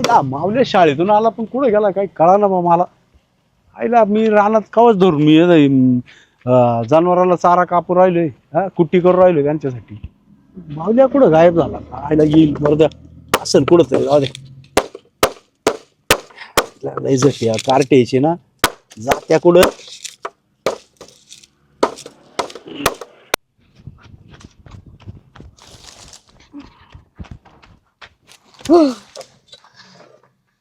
आईला मावल्या शाळेतून आला पण कुठे गेला? काही कळा ना बा मला. आईला मी रानात कवच धरून मी अं, जनावराला चारा कापू राहिलोय. हा कुट्टी करू राहिलोय त्यांच्यासाठी मावल्या कुठं गायब झाला? आईला येईल वर्ध्या असेल कुठं तरी जाऊ दे. लय जशी कार्टेची ना जात्या कुठं?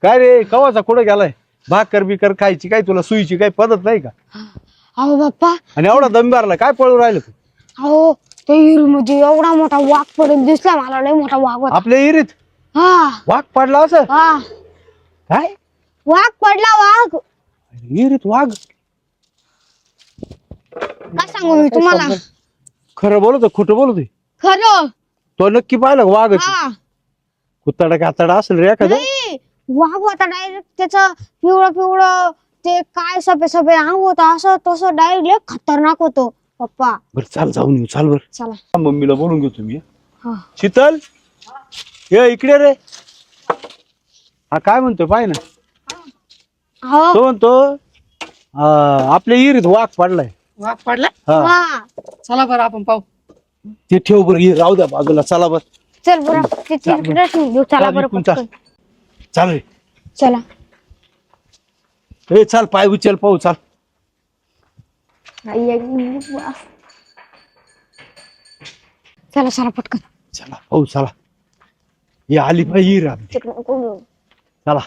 काय रे कवाचा कुठं गेलाय भाकर बिकर खायची काय तुला? सुईची काही पद्धत नाही का? अहो बाप्पा. आणि एवढा दमबारला काय पळू राहिलं तू? अहो ते म्हणजे एवढा मोठा वाघ पडून दिसला मला लय मोठा वाघ होता. आपल्या इरीत? हा. वाघ पडला असं? हा. काय? वाघ पडला वाघ. इरीत वाघ? काय सांगू मी तुम्हाला? खरं बोलतो खोटं बोलतोय? खरं. तो नक्की पाहिलं वाघ हा. कुत्ताडा कातडा असेल रे एखादा? नाही. वाघ होता डायरेक्ट त्याचं पिवळं पिवळं ते काय सफे सफे अंग होतं असं तसं डायरेक्ट खतरनाक होतो. पप्पा. बरं चाल जाऊन येऊ. चाल बरं. चला. मम्मीला बोलून घेतो मी हा. शीतल? ये इकडे रे. हा काय म्हणतोय पाय ना. हो. तो म्हणतो अं, आपल्या इरीत वाघ पडलाय. वाघ पडला हा. हा. चला बरं आपण पाहू. ते ठेव बरं राहू द्या बाजूला. चला बर. चल बरं ते देऊ चला बरं. चाल रे. चला. ए चाल पाय उचल पाहू चाल. आई, आई, वा. चला चला पटकन. चला पाहू चला. ये आली. तिकडं नको घेऊ. चला.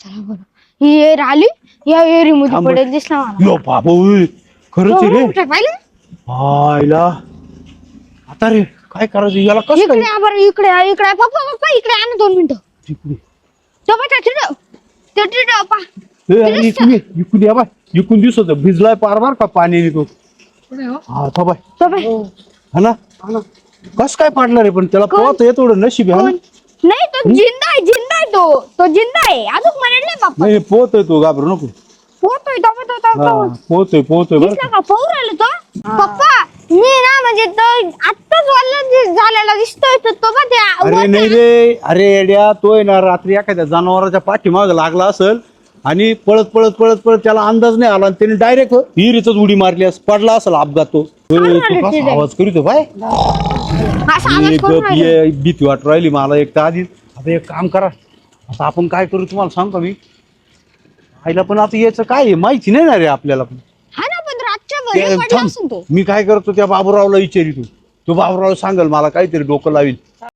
चला बरं. ही एअर आली या एअरी मध्ये थांब. पडेल दिसला मला. यो बाबा ओय, खरंच आहे रे. पाहिलं? आता रे काय करायचं? याला कसं इकडे बरं इकडे इकडे. पप्पा पप्पा इकडे ना दोन मिनिटं. इकडे. अरे इकडे ये, इकडे या बाय इकडून दिसत भिजलाय पार बार का पाणी तो पुढे हो हा तो बाय हा ना कस काय पाडणार आहे पण त्याला पोहत आहे थोडं नशीब आहे हा ना? नाही तो जिंदा आहे जिंदा आहे तो तो जिंदा आहे अजून म्हणत नाही बाप्पा नाही पोहत आहे तो घाबरू नको पोहतोय तो तो तो हा तो पोहतोय पोहतोय बरं दिसला का राहिलो तो पप्पा मी ना म्हणजे तो दिसतोय तो तो बघ त्या अरे नाही रे. अरे येड्या तो आहे ना रात्री एखाद्या जनावराच्या पाठीमाग लागला असेल आणि पळत पळत पळत पळत त्याला अंदाज नाही आला आणि त्याने डायरेक्ट विहिरीतच उडी मारली असेल पडला असेल अपघात तो. ए, तू कसा आवाज करीतो बाय? असा आवाज ये करून गप राहिलो. ये भीती वाट राहिली मला एक तर आधी आता एक काम करा. आता आपण काय करू तुम्हाला सांगतो मी. आईला पण आता याचं काय आहे माहिती नाही ना रे आपल्याला पण. हा ना पण रातच्या ते- घरी पडला थांब. असेल तो. मी काय करतो त्या बाबूरावला विचारितो. तो बाबूराव सांगेल मला काहीतरी डोकं लावील